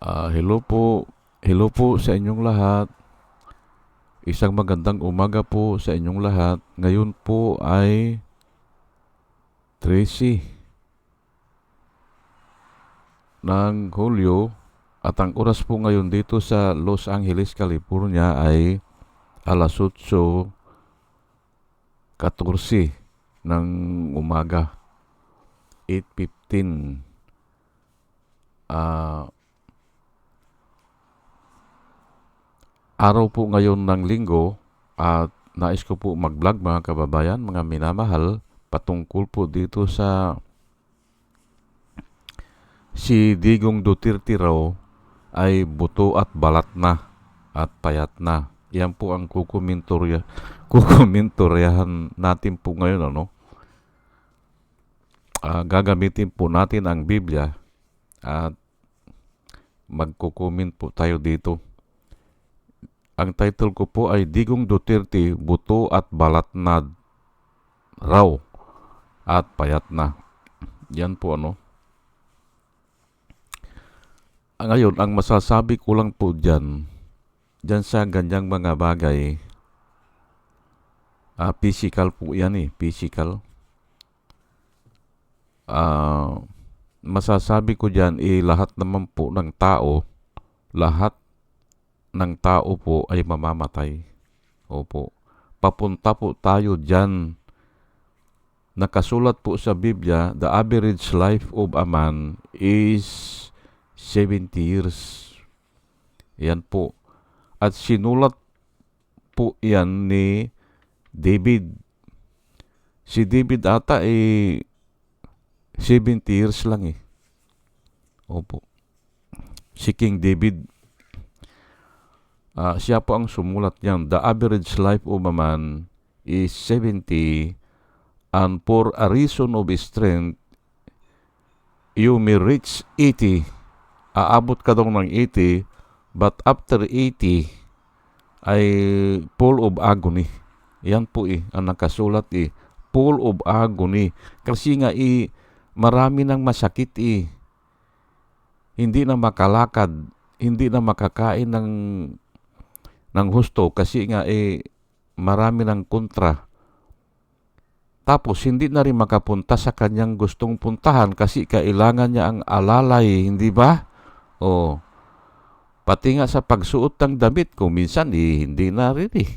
Ah, hello po. Hello po sa inyong lahat. Isang magandang umaga po sa inyong lahat. Ngayon po ay 13 ng Hulyo at ang oras po ngayon dito sa Los Angeles, California ay alas 8.14 ng umaga. 8.15 Ah, araw po ngayon ng linggo at nais ko po mag-vlog mga kababayan, mga minamahal, patungkol po dito sa si Digong Duterte raw ay buto at balat na at payat na. Yan po ang kukumintorya, kukumintoryahan natin po ngayon ano. Ah, gagamitin po natin ang Biblia at magkukomment po tayo dito. Ang title ko po ay Digong Duterte, Buto at Balat na Raw at Payat na. Yan po ano. Ngayon, ang masasabi ko lang po dyan, dyan sa ganyang mga bagay, ah, physical po yan eh, physical. Ah, masasabi ko dyan, eh, lahat naman po ng tao, lahat ng tao po ay mamamatay. Opo. Papunta po tayo dyan. Nakasulat po sa Biblia, the average life of a man is 70 years. Yan po. At sinulat po yan ni David. Si David ata eh 70 years lang eh. Opo. Si King David Ah, siya po ang sumulat niyan. The average life of a man is 70 and for a reason of strength, you may reach 80. Aabot ka daw ng 80, but after 80, ay full of agony. Yan po eh, ang nakasulat eh. Full of agony. Kasi nga eh, marami nang masakit eh. Hindi na makalakad, hindi na makakain ng ng husto kasi nga eh marami ng kontra. Tapos hindi na rin makapunta sa kanyang gustong puntahan kasi kailangan niya ang alalay, hindi ba? O pati nga sa pagsuot ng damit ko minsan eh, hindi na rin eh.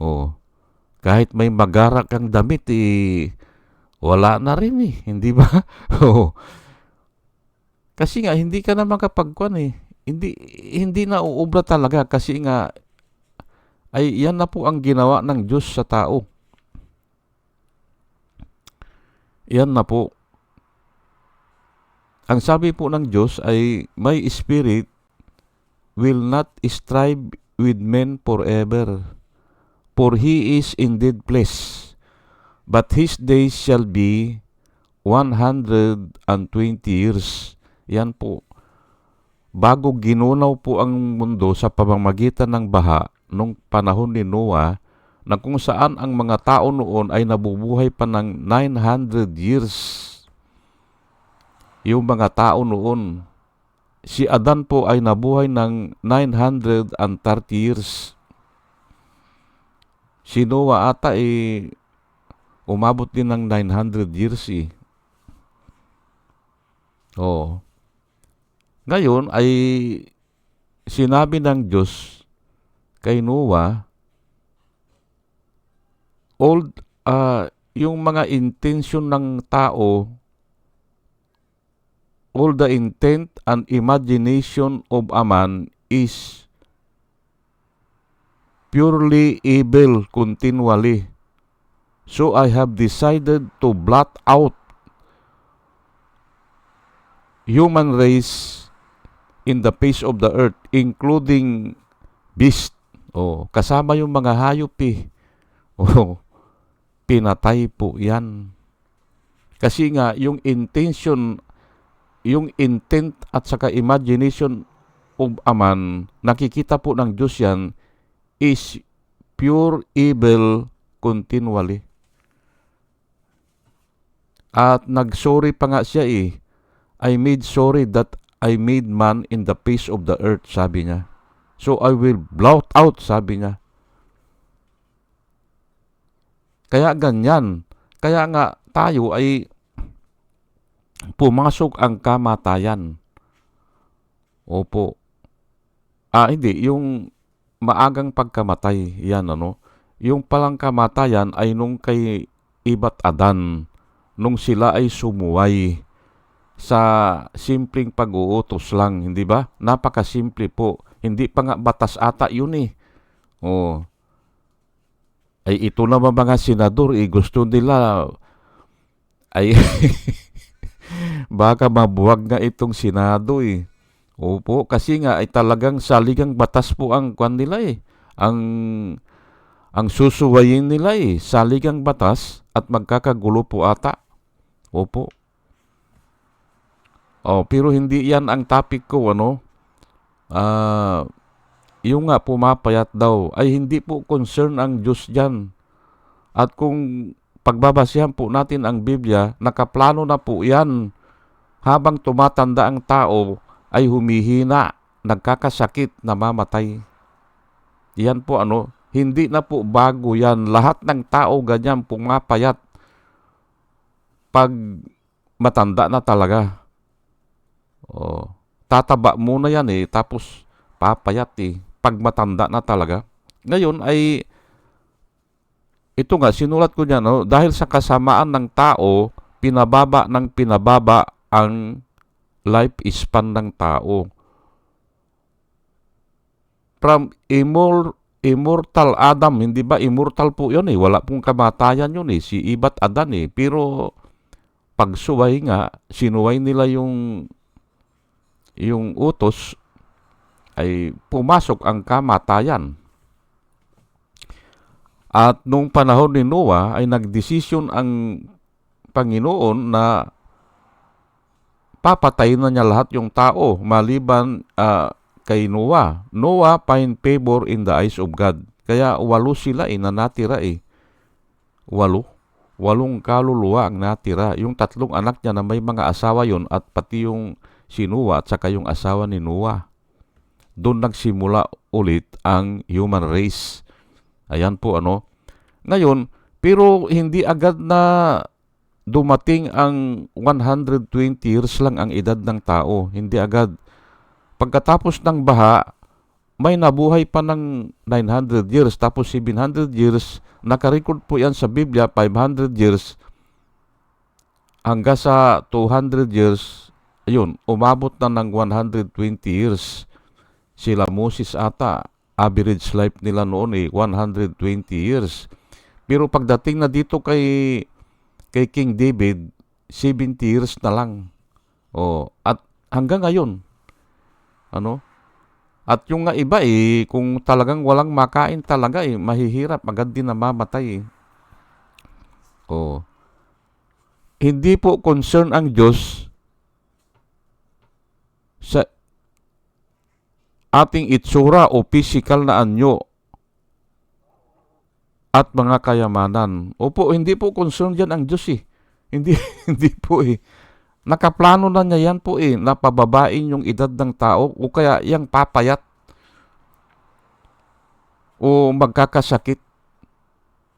O kahit may magara kang damit eh wala na rin eh, hindi ba? o kasi nga hindi ka na makapagkuan eh. Hindi hindi na uubra talaga kasi nga ay yan na po ang ginawa ng Diyos sa tao. Yan na po. Ang sabi po ng Diyos ay, My spirit will not strive with men forever, for he is indeed blessed, but his days shall be 120 years. Yan po. Bago ginunaw po ang mundo sa pamamagitan ng baha, nung panahon ni Noah na kung saan ang mga tao noon ay nabubuhay pa ng 900 years. Yung mga tao noon, si Adan po ay nabuhay ng 930 years. Si Noah ata ay umabot din ng 900 years eh. Oo. Ngayon ay sinabi ng Diyos kay Noah, old, ah, yung mga intention ng tao, all the intent and imagination of a man is purely evil continually. So I have decided to blot out human race in the face of the earth, including beast. Oh, kasama yung mga hayop eh. Oh, pinatay po yan. Kasi nga, yung intention, yung intent at saka imagination of a man, nakikita po ng Diyos yan, is pure evil continually. At nagsorry pa nga siya eh. I made sorry that I made man in the face of the earth, sabi niya. So I will blot out, sabi niya. Kaya ganyan. Kaya nga tayo ay pumasok ang kamatayan. Opo. Ah, hindi. Yung maagang pagkamatay, yan ano. Yung palang kamatayan ay nung kay Ibat Adan, nung sila ay sumuway sa simpleng pag-uutos lang, hindi ba? Napakasimple po. Hindi pa nga batas ata yun eh. Oh. Ay ito naman mga senador, eh, gusto nila ay baka mabuwag nga itong senado eh. Opo, kasi nga ay talagang saligang batas po ang kwan nila eh. Ang ang susuwayin nila eh, saligang batas at magkakagulo po ata. Opo. Oh, pero hindi yan ang topic ko, ano? Ah, yung nga pumapayat daw, ay hindi po concern ang Diyos dyan. At kung pagbabasihan po natin ang Biblia, nakaplano na po yan. Habang tumatanda ang tao, ay humihina, nagkakasakit, namamatay. Yan po ano, hindi na po bago yan. Lahat ng tao ganyan pumapayat. Pag matanda na talaga. Oh, tataba muna yan eh, tapos papayat eh. Pag matanda na talaga. Ngayon ay, ito nga, sinulat ko niya, no, dahil sa kasamaan ng tao, pinababa ng pinababa ang life span ng tao. From immor, immortal Adam, hindi ba immortal po yun eh, wala pong kamatayan yun eh, si Ibat Adan eh. Pero pagsuway nga, sinuway nila yung yung utos ay pumasok ang kamatayan. At nung panahon ni Noah ay nagdesisyon ang Panginoon na papatayin na niya lahat yung tao maliban uh, kay Noah. Noah find favor in the eyes of God. Kaya walo sila eh, na natira eh. Walo. Walong kaluluwa ang natira. Yung tatlong anak niya na may mga asawa yon at pati yung si Noah at saka yung asawa ni Noah. Doon nagsimula ulit ang human race. Ayan po ano. Ngayon, pero hindi agad na dumating ang 120 years lang ang edad ng tao. Hindi agad. Pagkatapos ng baha, may nabuhay pa ng 900 years, tapos 700 years, nakarecord po yan sa Biblia, 500 years, hanggang sa 200 years, ayun, umabot na ng 120 years. Sila Moses ata, average life nila noon eh, 120 years. Pero pagdating na dito kay kay King David, 70 years na lang. Oh, at hanggang ngayon, ano? At yung nga iba eh, kung talagang walang makain talaga eh, mahihirap, agad din na mamatay eh. Oh. Hindi po concern ang Diyos sa ating itsura o physical na anyo at mga kayamanan. Opo, hindi po concern dyan ang Diyos eh. Hindi, hindi po eh. Nakaplano na niya yan po eh, na pababain yung edad ng tao o kaya yung papayat o magkakasakit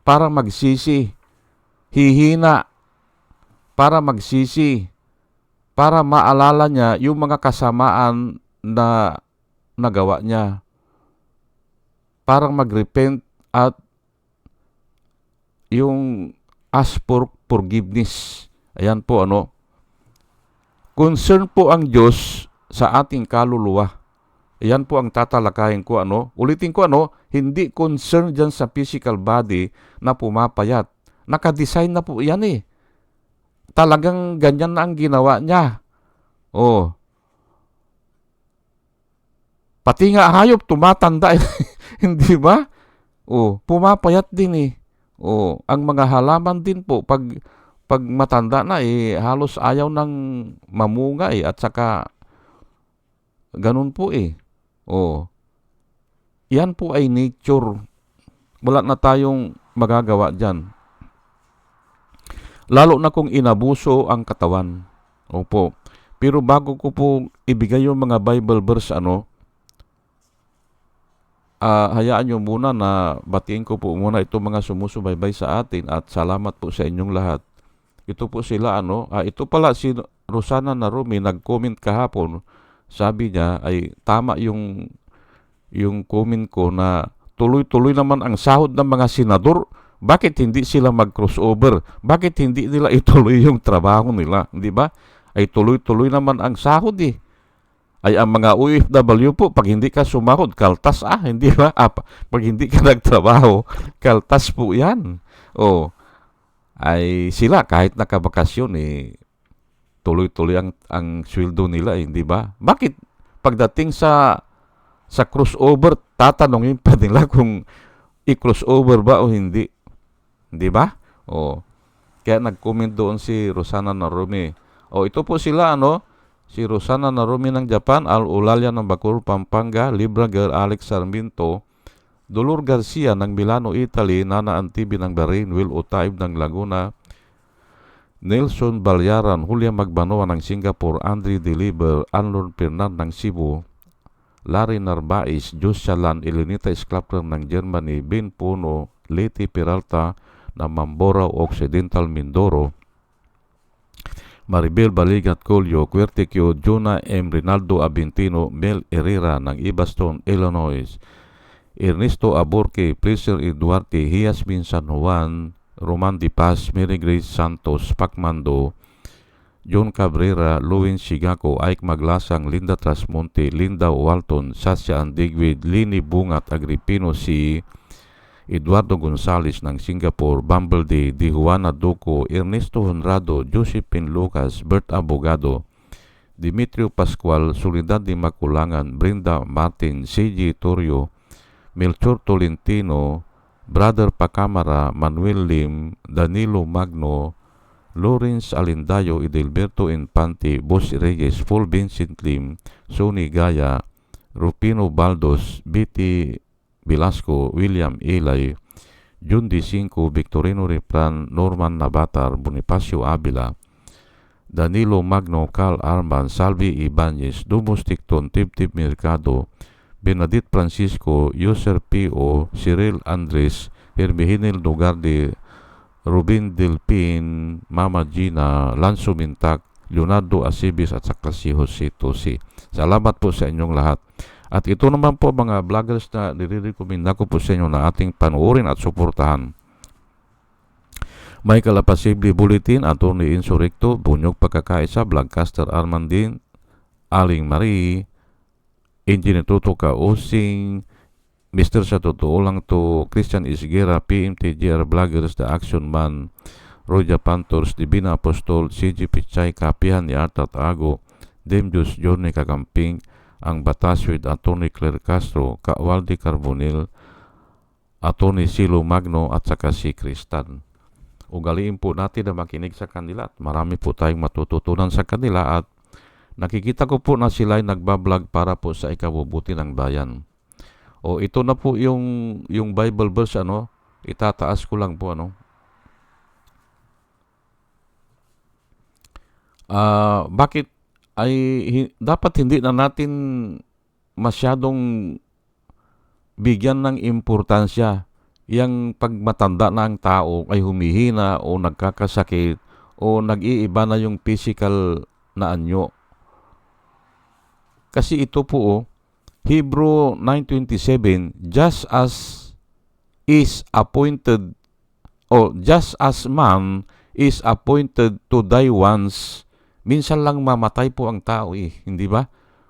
para magsisi, hihina para magsisi, para maalala niya yung mga kasamaan na nagawa niya. Parang magrepent at yung ask for forgiveness. Ayan po ano. Concern po ang Diyos sa ating kaluluwa. Ayan po ang tatalakayin ko ano. Ulitin ko ano, hindi concern dyan sa physical body na pumapayat. Nakadesign na po yan eh. Talagang ganyan na ang ginawa niya. Oh. Pati nga hayop tumatanda. hindi ba? Oh, pumapayat din eh. Oh, ang mga halaman din po pag pag matanda na eh halos ayaw ng mamunga eh at saka ganun po eh. Oh. Yan po ay nature. Wala na tayong magagawa diyan. Lalo na kung inabuso ang katawan. Opo. Pero bago ko po ibigay yung mga Bible verse ano, ah, hayaan nyo muna na batiin ko po muna itong mga sumusubaybay sa atin at salamat po sa inyong lahat. Ito po sila ano, ah, ito pala si Rosana Narumi nag-comment kahapon. Sabi niya ay tama yung yung comment ko na tuloy-tuloy naman ang sahod ng mga senador. Bakit hindi sila mag-crossover? Bakit hindi nila ituloy yung trabaho nila? Di ba? Ay tuloy-tuloy naman ang sahod eh ay ang mga OFW po, pag hindi ka sumahod, kaltas ah, hindi ba? Ah, pa- pag hindi ka nagtrabaho, kaltas po yan. O, ay sila kahit nakabakasyon eh, tuloy-tuloy ang, ang sweldo nila, eh, hindi ba? Bakit pagdating sa sa crossover, tatanungin pa nila kung i-crossover ba o hindi? Hindi ba? O, kaya nag-comment doon si Rosana Narumi. O, ito po sila, ano, si Rosana Narumi ng Japan, Al Ulalia ng Bacoor, Pampanga, Libra Girl Alex Sarmiento, Dolor Garcia ng Milano, Italy, Nana Antibi ng Bahrain, Will Utaib ng Laguna, Nelson Balyaran, Julia Magbanoa ng Singapore, Andre Deliver, Anlon Fernan ng Cebu, Larry Narbais, Josia Lan, Elenita Sklapper ng Germany, Ben Puno, Leti Peralta ng Mamborao Occidental, Mindoro, Maribel Baligat Colio, Quertequio, Jonah M. Rinaldo Abintino, Mel Herrera ng Ibaston, Illinois, Ernesto Aborque, Placer Eduarte, Hiasmin San Juan, Roman Di Paz, Mary Grace Santos, Pacmando, John Cabrera, Louis Sigaco, Ike Maglasang, Linda Trasmonte, Linda Walton, Sasha Andigwid, Lini Bungat, Agripino si Eduardo Gonzales ng Singapore, Bumblebee, Di Juana Duco, Ernesto Honrado, Josephine Lucas, Bert Abogado, Dimitrio Pascual, Soledad di Maculangan, Brenda Martin, CJ Torrio, Melchor Tolentino, Brother Pacamara, Manuel Lim, Danilo Magno, Lawrence Alindayo, Edelberto Infante, Boss Reyes, Paul Vincent Lim, Sonny Gaya, Rupino Baldos, BT Velasco, William Ilay, Jun D. Cinco, Victorino Repran, Norman Nabatar, Bonifacio Avila, Danilo Magno, Carl Arman, Salvi Ibanez, Dumus Ticton, Tip Tip Mercado, Benedict Francisco, User P.O., Cyril Andres, Hermihinil Dugarde, Rubin Delpin, Mama Gina, Lanzo Mintak, Leonardo Asibis at saka si Jose Tosi. Salamat po sa inyong lahat. At ito naman po mga vloggers na nire-recommend ko po sa inyo na ating panuorin at suportahan. May Kalapasible Bulletin, Atty. Insurrecto, Bunyog Pagkakaisa, Vlogcaster Armandin, Aling Marie, Engineer Toto Kausing, Mr. Sa Totoo Lang To, Christian Isguera, PMTGR Vloggers, The Action Man, Roja Pantors, Divina Apostol, CG Pichay, Kapihan ni Artat Ago, Demjus Journey Kakamping, ang batas with Atty. Claire Castro, Kawaldi Carbonil, Atty. Silo Magno at saka si Kristan. Ugaliin po natin na makinig sa kanila at marami po tayong matututunan sa kanila at nakikita ko po na sila ay nagbablog para po sa ikabubuti ng bayan. O ito na po yung, yung Bible verse ano, itataas ko lang po ano. Ah, bakit ay dapat hindi na natin masyadong bigyan ng importansya yang pagmatanda na ang tao ay humihina o nagkakasakit o nag-iiba na yung physical na anyo. Kasi ito po oh, Hebrew 9:27 just as is appointed o just as man is appointed to die once minsan lang mamatay po ang tao eh, hindi ba?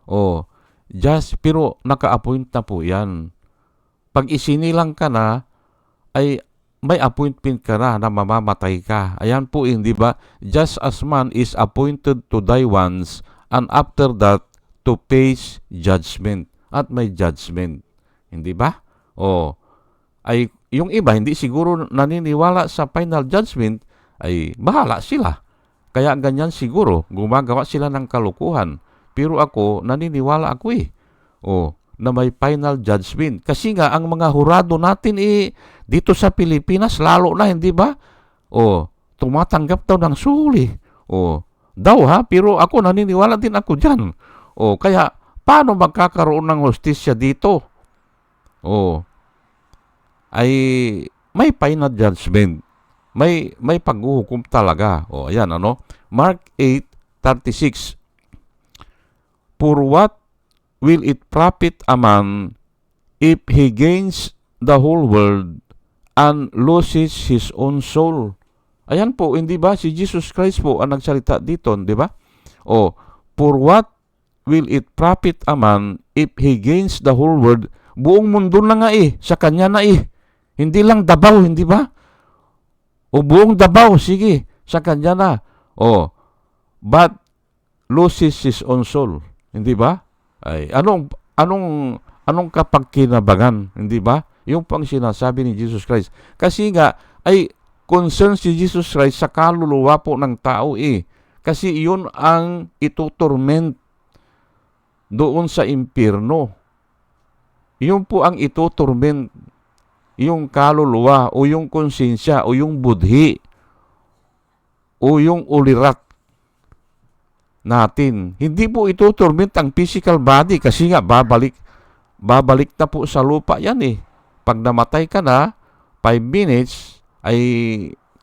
O, just, pero naka-appoint na po yan. Pag isinilang ka na, ay may appointment ka na na mamamatay ka. Ayan po, eh, hindi ba? Just as man is appointed to die once, and after that, to face judgment. At may judgment. Hindi ba? O, ay, yung iba, hindi siguro naniniwala sa final judgment, ay bahala sila. Kaya ganyan siguro, gumagawa sila ng kalukuhan. Pero ako, naniniwala ako eh. O, na may final judgment. Kasi nga, ang mga hurado natin eh, dito sa Pilipinas, lalo na, hindi ba? O, tumatanggap daw ng suli. O, daw ha, pero ako naniniwala din ako dyan. O, kaya, paano magkakaroon ng hostisya dito? O, ay may final judgment. May may paghuhukom talaga. O ayan ano. Mark 8:36. For what will it profit a man if he gains the whole world and loses his own soul? Ayan po, hindi ba si Jesus Christ po ang nagsalita dito, di ba? O, for what will it profit a man if he gains the whole world? Buong mundo na nga eh, sa kanya na eh. Hindi lang Dabaw, hindi ba? O buong Dabaw, sige, sa kanya na. O, but loses his own soul, hindi ba? Ay, anong anong anong kapagkinabangan, hindi ba? Yung pang sinasabi ni Jesus Christ. Kasi nga ay concern si Jesus Christ sa kaluluwa po ng tao eh. Kasi yun ang itutorment doon sa impyerno. Yun po ang itutorment yung kaluluwa o yung konsensya o yung budhi o yung ulirat natin. Hindi po ito torment ang physical body kasi nga babalik babalik na po sa lupa yan eh. Pag namatay ka na, 5 minutes ay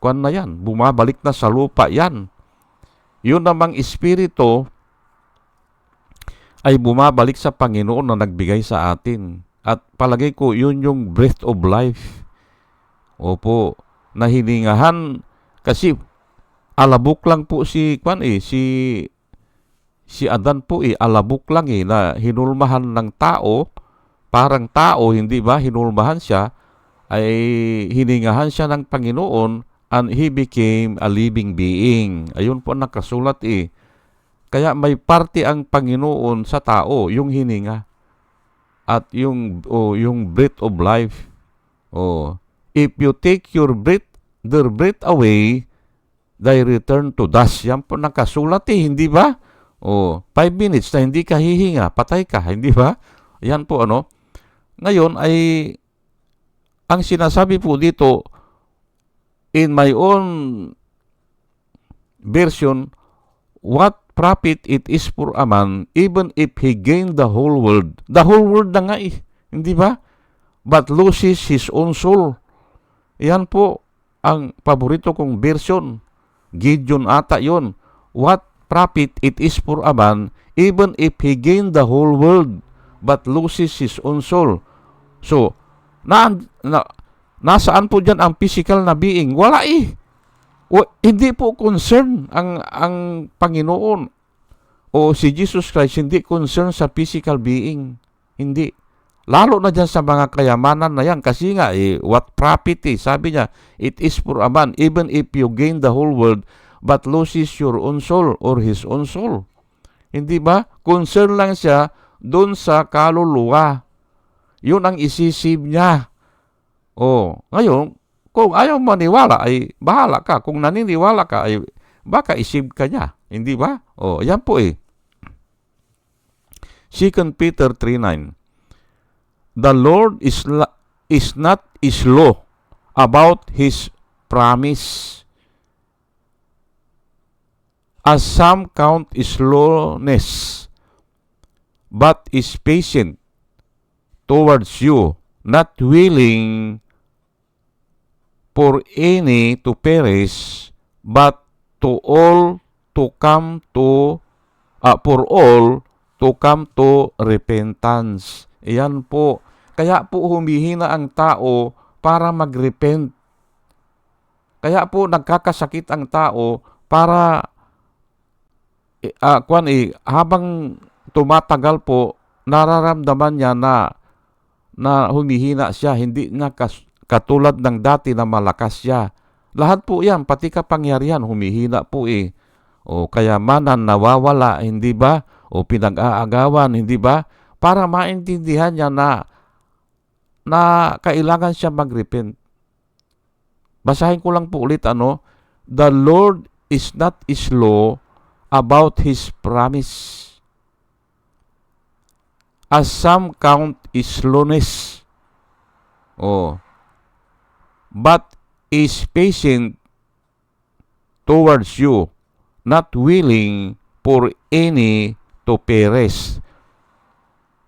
kwan na yan, bumabalik na sa lupa yan. Yun namang espiritu ay bumabalik sa Panginoon na nagbigay sa atin. At palagay ko, yun yung breath of life. Opo, nahiningahan kasi alabok lang po si kwan eh, si si Adan po eh, alabok lang eh, na hinulmahan ng tao, parang tao, hindi ba, hinulmahan siya, ay hiningahan siya ng Panginoon and he became a living being. Ayun po nakasulat eh. Kaya may parte ang Panginoon sa tao, yung hininga at yung oh, yung breath of life. Oh, if you take your breath, their breath away, they return to dust. Yan po nakasulat eh, hindi ba? Oh, five minutes na hindi ka hihinga, patay ka, hindi ba? Yan po ano. Ngayon ay ang sinasabi po dito in my own version, what profit it is for a man even if he gain the whole world. The whole world na nga eh. Hindi ba? But loses his own soul. Yan po ang paborito kong version. Gideon ata yon. What profit it is for a man even if he gain the whole world but loses his own soul. So, na, na, nasaan po dyan ang physical na being? Wala eh. O, hindi po concern ang ang Panginoon o si Jesus Christ hindi concern sa physical being. Hindi. Lalo na dyan sa mga kayamanan na yan. Kasi nga, eh, what profit eh. Sabi niya, it is for a man, even if you gain the whole world, but loses your own soul or his own soul. Hindi ba? Concern lang siya doon sa kaluluwa. Yun ang isisib niya. O, ngayon, kung ayaw maniwala ay bahala ka. Kung naniniwala ka ay baka isip ka niya. Hindi ba? O, yan po eh. 2 Peter 3.9 The Lord is, is not slow about His promise. As some count slowness, but is patient towards you, not willing for any to perish, but to all to come to, uh, for all to come to repentance. Iyan po. Kaya po humihina ang tao para magrepent. Kaya po nagkakasakit ang tao para uh, kwan eh, habang tumatagal po nararamdaman niya na na humihina siya, hindi na kas, katulad ng dati na malakas siya. Lahat po yan, pati kapangyarihan, humihina po eh. O kayamanan nawawala, hindi ba? O pinag-aagawan, hindi ba? Para maintindihan niya na na kailangan siya mag-repent. Basahin ko lang po ulit ano, The Lord is not slow about His promise. As some count slowness. Oh, but is patient towards you, not willing for any to perish,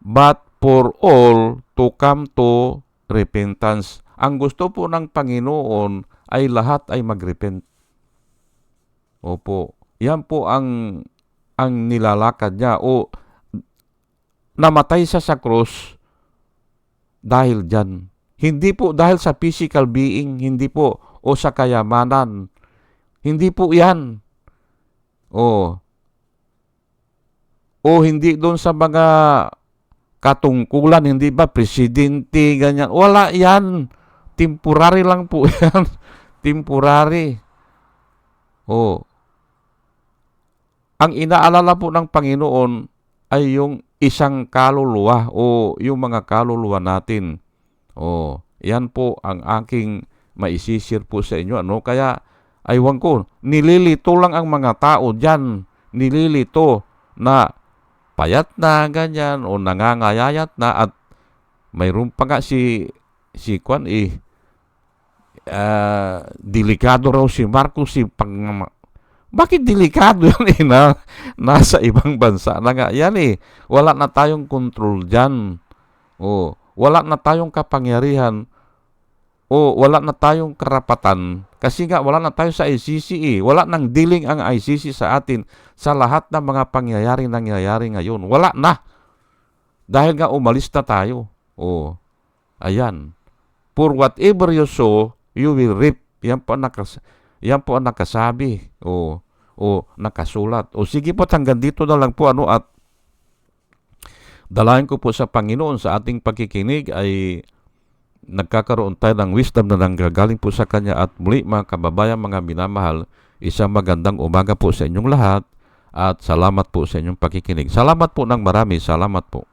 but for all to come to repentance. Ang gusto po ng Panginoon ay lahat ay magrepent. Opo. Yan po ang ang nilalakad niya o namatay siya sa cross dahil dyan. Hindi po dahil sa physical being, hindi po, o sa kayamanan. Hindi po yan. O, o hindi doon sa mga katungkulan, hindi ba, presidente, ganyan. Wala yan. Temporary lang po yan. Temporary. O, ang inaalala po ng Panginoon ay yung isang kaluluwa o yung mga kaluluwa natin. O, yan po ang aking maisisir po sa inyo. Ano? Kaya, aywan ko, nililito lang ang mga tao dyan. Nililito na payat na, ganyan, o nangangayayat na at mayroon pa nga si si Kwan eh ah, delikado raw si Marcos si pang bakit delikado yan eh na nasa ibang bansa na nga yan eh wala na tayong control dyan o wala na tayong kapangyarihan o wala na tayong karapatan. Kasi nga wala na tayo sa ICC eh wala nang dealing ang ICC sa atin sa lahat ng mga pangyayari nangyayari ngayon. Wala na. Dahil nga umalis na tayo. O ayan. For whatever you sow you will reap. Yan po ang nakas yan po ang nakasabi. O o nakasulat. O sige po hanggang dito na lang po ano at dalayan ko po sa Panginoon sa ating pagkikinig ay nagkakaroon tayo ng wisdom na nanggagaling po sa Kanya at muli mga kababayan, mga minamahal, isang magandang umaga po sa inyong lahat at salamat po sa inyong pakikinig. Salamat po ng marami. Salamat po.